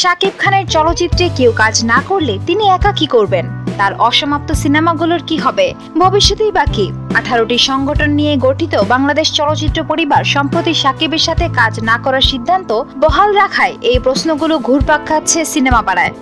শাকিব খানের চলচ্চিত্রে কেউ কাজ না করলে তিনি একা কি করবেন? তার অসমাপ্ত সিনেমাগুলোর কি হবে? ভবিষ্যতেই বাকি আঠারোটি সংগঠন নিয়ে গঠিত বাংলাদেশ চলচ্চিত্র পরিবার সম্প্রতি সাকিবের সাথে কাজ না করার সিদ্ধান্ত বহাল রাখায় এই প্রশ্নগুলো ঘুরপাক খাচ্ছে সিনেমা পাড়ায়।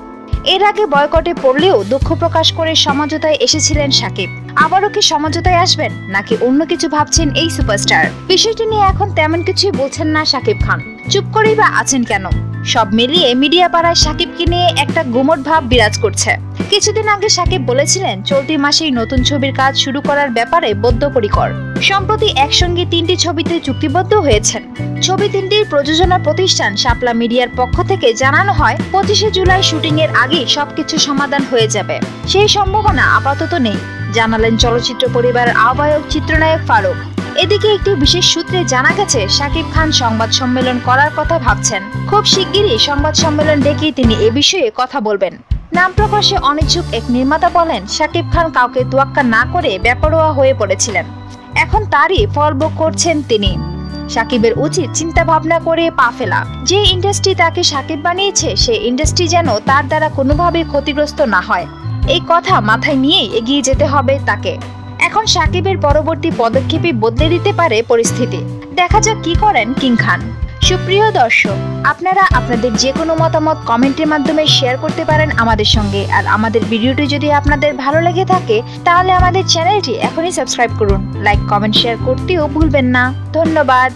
এর আগে বয়কটে পড়লেও দুঃখ প্রকাশ করে সমঝোতায় এসেছিলেন সাকিব আবারও কি সমঝোতায় আসবেন, নাকি অন্য কিছু ভাবছেন এই সুপারস্টার? বিষয়টি নিয়ে এখন তেমন কিছুই বলছেন না সাকিব খান। চুপ করেই বা আছেন কেন? সব মিলিয়ে মিডিয়া পাড়ায় সাকিবকে নিয়ে একটা গুমট ভাব বিরাজ করছে। কিছুদিন আগে সাকিব বলেছিলেন, চলতি মাসেই নতুন ছবির কাজ শুরু করার ব্যাপারে বদ্ধপরিকর। সম্প্রতি একসঙ্গে তিনটি ছবিতে চুক্তিবদ্ধ হয়েছেন। ছবি তিনটির প্রযোজনা প্রতিষ্ঠান শাপলা মিডিয়ার পক্ষ থেকে জানানো হয়, পঁচিশে জুলাই শুটিং এর আগেই সবকিছু সমাধান হয়ে যাবে। সেই সম্ভাবনা আপাতত নেই, জানালেন চলচ্চিত্র পরিবারের আহ্বায়ক চিত্রনায়ক ফারুক। এদিকে একটি বিশেষ সূত্রে জানা গেছে শাকিব খান সংবাদ সম্মেলন করার কথা ভাবছেন। খুব শিগগিরই সংবাদ সম্মেলন ডেকেই তিনি এ বিষয়ে কথা বলবেন। নাম প্রকাশে অনিচ্ছুক এক নির্মাতা বলেন শাকিব খান কাউকে তোয়াক্কা না করে বেপরোয়া হয়ে পড়েছিলেন। এখন তারই ফল ভোগ করছেন তিনি। সাকিবের উচিত চিন্তা ভাবনা করে পা ফেলা। যে ইন্ডাস্ট্রি তাকে সাকিব বানিয়েছে, সে ইন্ডাস্ট্রি যেন তার দ্বারা কোনোভাবে ক্ষতিগ্রস্ত না হয়। এই কথা মাথায় নিয়েই এগিয়ে যেতে হবে তাকে। এখন সাকিবের পরবর্তী পদক্ষেপে বদলে দিতে পারে পরিস্থিতি। দেখা যাক কি করেন কিং খান। সুপ্রিয় দর্শক, আপনারা আপনাদের যে কোনো মতামত কমেন্টের মাধ্যমে শেয়ার করতে পারেন আমাদের সঙ্গে। আর আমাদের ভিডিওটি যদি আপনাদের ভালো লেগে থাকে, তাহলে আমাদের চ্যানেলটি এখনই সাবস্ক্রাইব করুন। লাইক, কমেন্ট, শেয়ার করতেও ভুলবেন না। ধন্যবাদ।